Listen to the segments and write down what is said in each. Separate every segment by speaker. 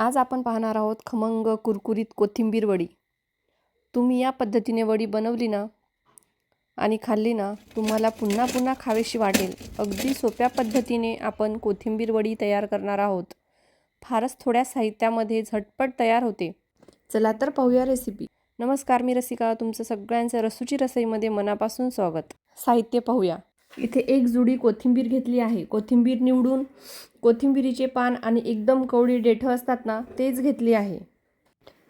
Speaker 1: आज आपण पाहणार आहोत खमंग कुरकुरीत कोथिंबीर वडी. तुम्ही या पद्धतीने वडी बनवली ना आणि खाल्ली ना तुम्हाला पुन्हा पुन्हा खावेशी वाटेल. अगदी सोप्या पद्धतीने आपण कोथिंबीर वडी तयार करणार आहोत. फारच थोड्या साहित्यामध्ये झटपट तयार होते. चला तर पाहूया रेसिपी नमस्कार मी रसिका तुमचं सगळ्यांचं रसूची रसईमध्ये मनापासून स्वागत. साहित्य पाहूया. इथे एक जुडी कोथिंबीर घेतली आहे. कोथिंबीर निवडून कोथिंबीरीचे पान आणि एकदम कवडी देठं असतात ना तेच घेतली आहे.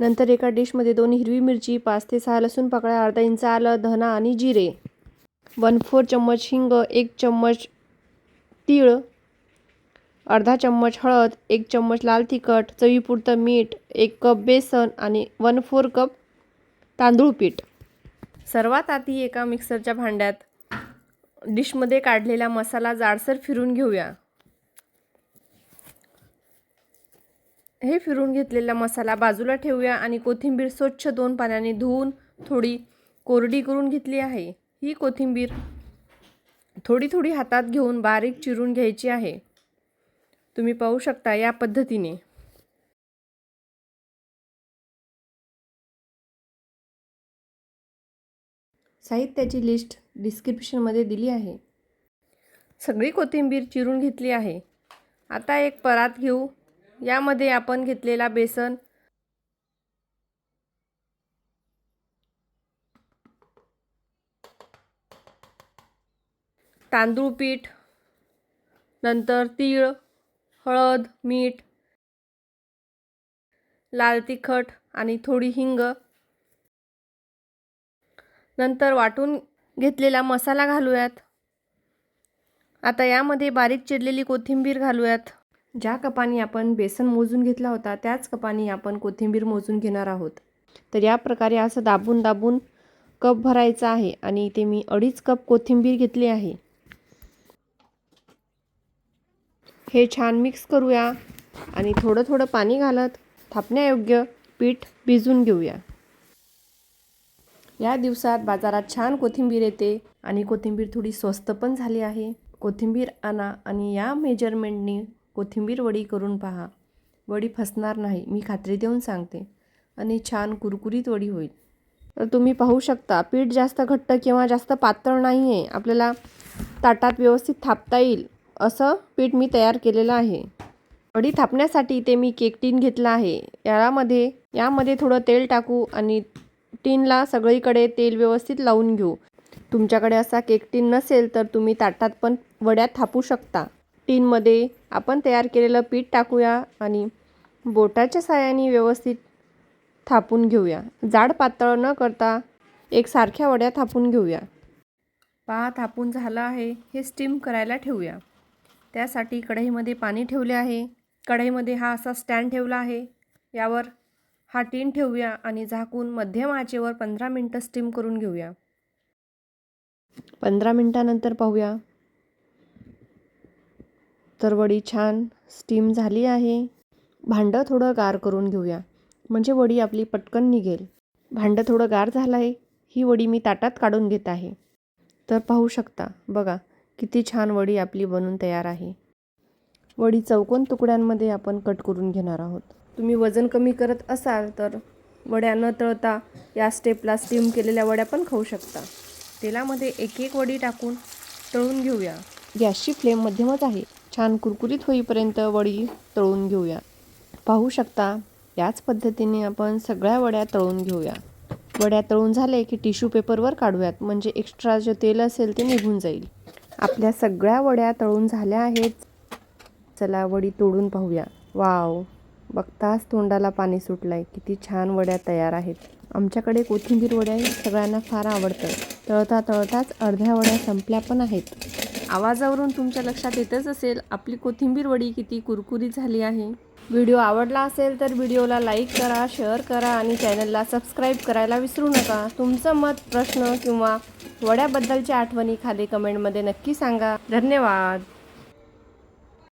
Speaker 1: नंतर एका डिशमध्ये दोन हिरवी मिरची पाच ते सहा लसूण पाकळ्या अर्धा इंच आलं धना आणि जिरे. वन फोर चम्मच हिंग एक चम्मच तीळ अर्धा चम्मच हळद एक चम्मच लाल तिखट चवीपुरतं मीठ एक कप बेसन आणि वन फोर कप तांदूळ पीठ. सर्वात आधी एका मिक्सरच्या भांड्यात डिशमध्ये काढलेला मसाला जाडसर फिरून घेऊया. हे फिरून घेतलेला मसाला बाजूला ठेवूया आणि कोथिंबीर स्वच्छ दोन पाण्याने धुवून थोडी कोरडी करून घेतली आहे. ही कोथिंबीर थोडी थोडी हातात घेऊन बारीक चिरून घ्यायची आहे. तुम्ही पाहू शकता या पद्धतीने. साहित्याची लिस्ट डिस्क्रिप्शनमध्ये दिली आहे. सगळी कोथिंबीर चिरून घेतली आहे. आता एक परात घेऊ. यामध्ये आपण घेतलेला बेसन. तांदूळ पीठ. नंतर तीळ हळद मीठ. लाल तिखट आणि थोडी हिंग. नंतर वाटून घेतलेला मसाला घालूयात. आता यामध्ये बारीक चिरलेली कोथिंबीर घालूयात. ज्या कपाने आपण बेसन मोजून घेतला होता त्याच कपाने आपण कोथिंबीर मोजून घेणार आहोत. तर या प्रकारे असं दाबून दाबून कप भरायचा आहे आणि इथे मी अडीच कप कोथिंबीर घेतली आहे. हे छान मिक्स करूया आणि थोडं थोडं पाणी घालत थापण्यायोग्य पीठ भिजून घेऊया. या दिवसात बाजारात छान कोथिंबीर येते आणि कोथिंबीर थोडी स्वस्त पण झाली आहे. कोथिंबीर आणा आणि या मेजरमेंटने कोथिंबीर वडी करून पहा. वडी फसणार नाही मी खात्री देऊन सांगते. आणि छान कुरकुरीत वडी होईल. तर तुम्ही पाहू शकता पीठ जास्त घट्ट किंवा जास्त पातळ नाही आहे आपल्याला ताटात व्यवस्थित थापता येईल. असं पीठ मी तयार केलेलं आहे. वडी थापण्यासाठी ते मी केक टीन घेतला आहे. यामध्ये यामध्ये थोडं तेल टाकू आणि टीनला सगळीकडे तेल व्यवस्थित लावून घेऊ. तुमच्याकडे असा केक टीन नसेल तर तुम्ही ताटात पण वड्या थापू शकता. टीनमध्ये आपण तयार केलेलं पीठ टाकूया आणि बोटाच्या साह्याने व्यवस्थित थापून घेऊया. जाड पातळ न करता एकसारख्या वड्या थापून घेऊया. पहा थापून झालं आहे हे स्टीम करायला ठेवूया. त्यासाठी कढईमध्ये पाणी ठेवले आहे. कढईमध्ये हा असा स्टँड ठेवला आहे. यावर हा टीन ठेवूया आणि झाकून मध्यम आचेवर पंधरा मिनटं स्टीम करून घेऊया. पंधरा मिनटानंतर पाहूया. तर वडी छान स्टीम झाली आहे. भांडं थोडं गार करून घेऊया. म्हणजे वडी आपली पटकन निघेल. भांडं थोडं गार झालं आहे ही वडी मी ताटात काढून घेत आहे. तर पाहू शकता बघा किती छान वडी आपली बनून तयार आहे. वडी चौकोन तुकड्यांमध्ये आपण कट करून घेणार आहोत. तुम्ही वजन कमी करत असाल तर वड्या न तळता या स्टेपला स्टीम केलेल्या वड्या पण खाऊ शकता. तेलामध्ये एक एक वडी टाकून तळून घेऊया. गॅसची फ्लेम मध्यमच आहे. छान कुरकुरीत होईपर्यंत वडी तळून घेऊया. पाहू शकता याच पद्धतीने आपण सगळ्या वड्या तळून घेऊया. वड्या तळून झाले की टिश्यू पेपरवर काढूयात म्हणजे एक्स्ट्रा जे तेल असेल ते निघून जाईल. आपल्या सगळ्या वड्या तळून झाल्या आहेत. चला वडी तोडून पाहूया. वाव! बघताच तोंडाला पाणी सुटलं आहे किती छान वड्या तयार आहेत. आमच्याकडे कोथिंबीर वड्या सगळ्यांना फार आवडतं. तळता तळताच अर्ध्या वड्या संपल्या पण आहेत. आवाजावरून तुमच्या लक्षात येतच असेल आपली कोथिंबीर वडी किती कुरकुरीत झाली आहे. व्हिडिओ आवडला असेल तर व्हिडिओला लाईक करा शेअर करा आणि चॅनलला सबस्क्राईब करायला विसरू नका. तुमचं मत प्रश्न किंवा वड्याबद्दलच्या आठवणी खाली कमेंटमध्ये नक्की सांगा. धन्यवाद.